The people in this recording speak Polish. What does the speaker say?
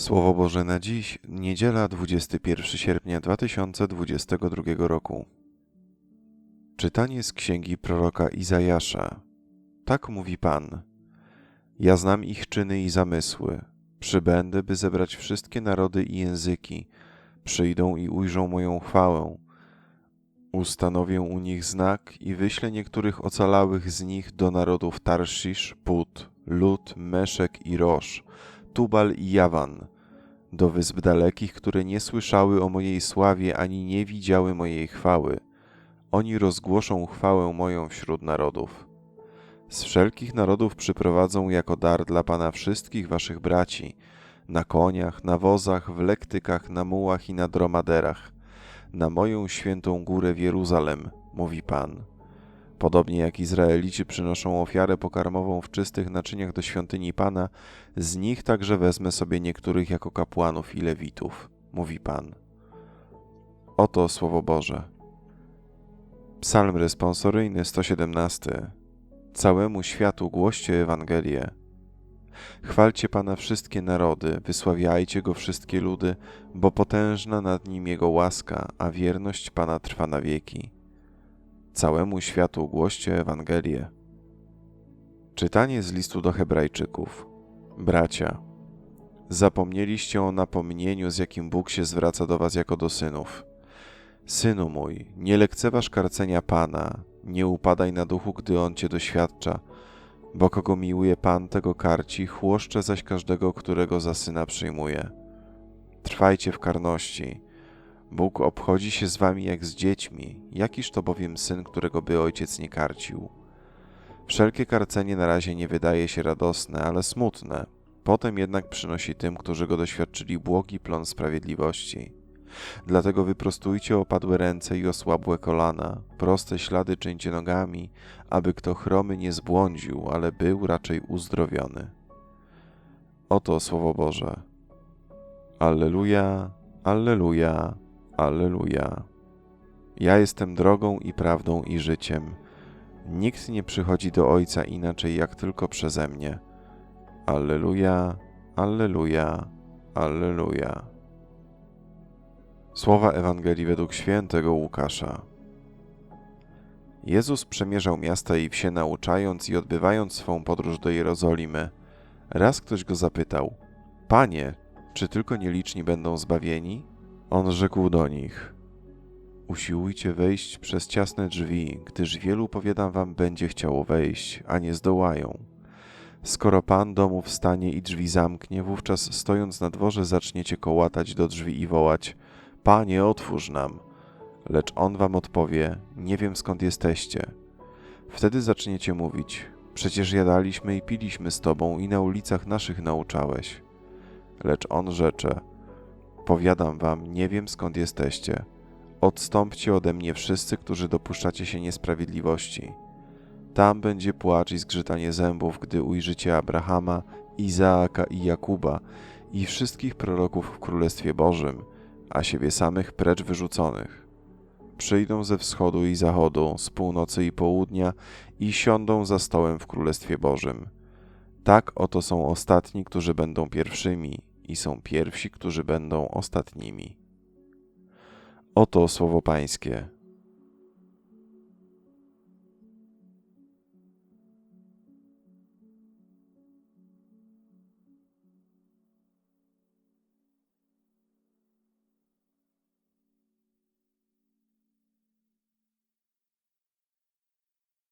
Słowo Boże na dziś, niedziela 21 sierpnia 2022 roku. Czytanie z księgi proroka Izajasza. Tak mówi Pan. Ja znam ich czyny i zamysły. Przybędę, by zebrać wszystkie narody i języki. Przyjdą i ujrzą moją chwałę. Ustanowię u nich znak i wyślę niektórych ocalałych z nich do narodów Tarszisz, Put, Lud, Meszek i Rosz, Tubal i Jawan, do wysp dalekich, które nie słyszały o mojej sławie ani nie widziały mojej chwały. Oni rozgłoszą chwałę moją wśród narodów. Z wszelkich narodów przyprowadzą jako dar dla Pana wszystkich waszych braci, na koniach, na wozach, w lektykach, na mułach i na dromaderach, na moją świętą górę w Jeruzalem, mówi Pan. Podobnie jak Izraelici przynoszą ofiarę pokarmową w czystych naczyniach do świątyni Pana, z nich także wezmę sobie niektórych jako kapłanów i lewitów, mówi Pan. Oto Słowo Boże. Psalm responsoryjny 117. Całemu światu głoście Ewangelię. Chwalcie Pana wszystkie narody, wysławiajcie Go wszystkie ludy, bo potężna nad Nim Jego łaska, a wierność Pana trwa na wieki. Całemu światu głoście Ewangelię. Czytanie z listu do Hebrajczyków. Bracia, zapomnieliście o napomnieniu, z jakim Bóg się zwraca do was jako do synów. Synu mój, nie lekceważ karcenia Pana, nie upadaj na duchu, gdy On cię doświadcza, bo kogo miłuje Pan, tego karci, chłoszcze zaś każdego, którego za syna przyjmuje. Trwajcie w karności. Bóg obchodzi się z wami jak z dziećmi, jakiż to bowiem syn, którego by ojciec nie karcił. Wszelkie karcenie na razie nie wydaje się radosne, ale smutne. Potem jednak przynosi tym, którzy go doświadczyli, błogi plon sprawiedliwości. Dlatego wyprostujcie opadłe ręce i osłabłe kolana, proste ślady czyńcie nogami, aby kto chromy nie zbłądził, ale był raczej uzdrowiony. Oto Słowo Boże. Alleluja, Alleluja, Alleluja. Ja jestem drogą i prawdą i życiem. Nikt nie przychodzi do Ojca inaczej jak tylko przeze mnie. Alleluja, Alleluja, Alleluja. Słowa Ewangelii według świętego Łukasza. Jezus przemierzał miasta i wsie nauczając i odbywając swą podróż do Jerozolimy. Raz ktoś go zapytał: Panie, czy tylko nieliczni będą zbawieni? On rzekł do nich: Usiłujcie wejść przez ciasne drzwi, gdyż wielu, powiadam wam, będzie chciało wejść, a nie zdołają. Skoro pan domu wstanie i drzwi zamknie, wówczas stojąc na dworze zaczniecie kołatać do drzwi i wołać: Panie, otwórz nam. Lecz on wam odpowie: Nie wiem skąd jesteście. Wtedy zaczniecie mówić: Przecież jadaliśmy i piliśmy z tobą i na ulicach naszych nauczałeś. Lecz on rzecze: Powiadam wam, nie wiem skąd jesteście. Odstąpcie ode mnie wszyscy, którzy dopuszczacie się niesprawiedliwości. Tam będzie płacz i zgrzytanie zębów, gdy ujrzycie Abrahama, Izaaka i Jakuba i wszystkich proroków w Królestwie Bożym, a siebie samych precz wyrzuconych. Przyjdą ze wschodu i zachodu, z północy i południa i siądą za stołem w Królestwie Bożym. Tak oto są ostatni, którzy będą pierwszymi, i są pierwsi, którzy będą ostatnimi. Oto słowo Pańskie.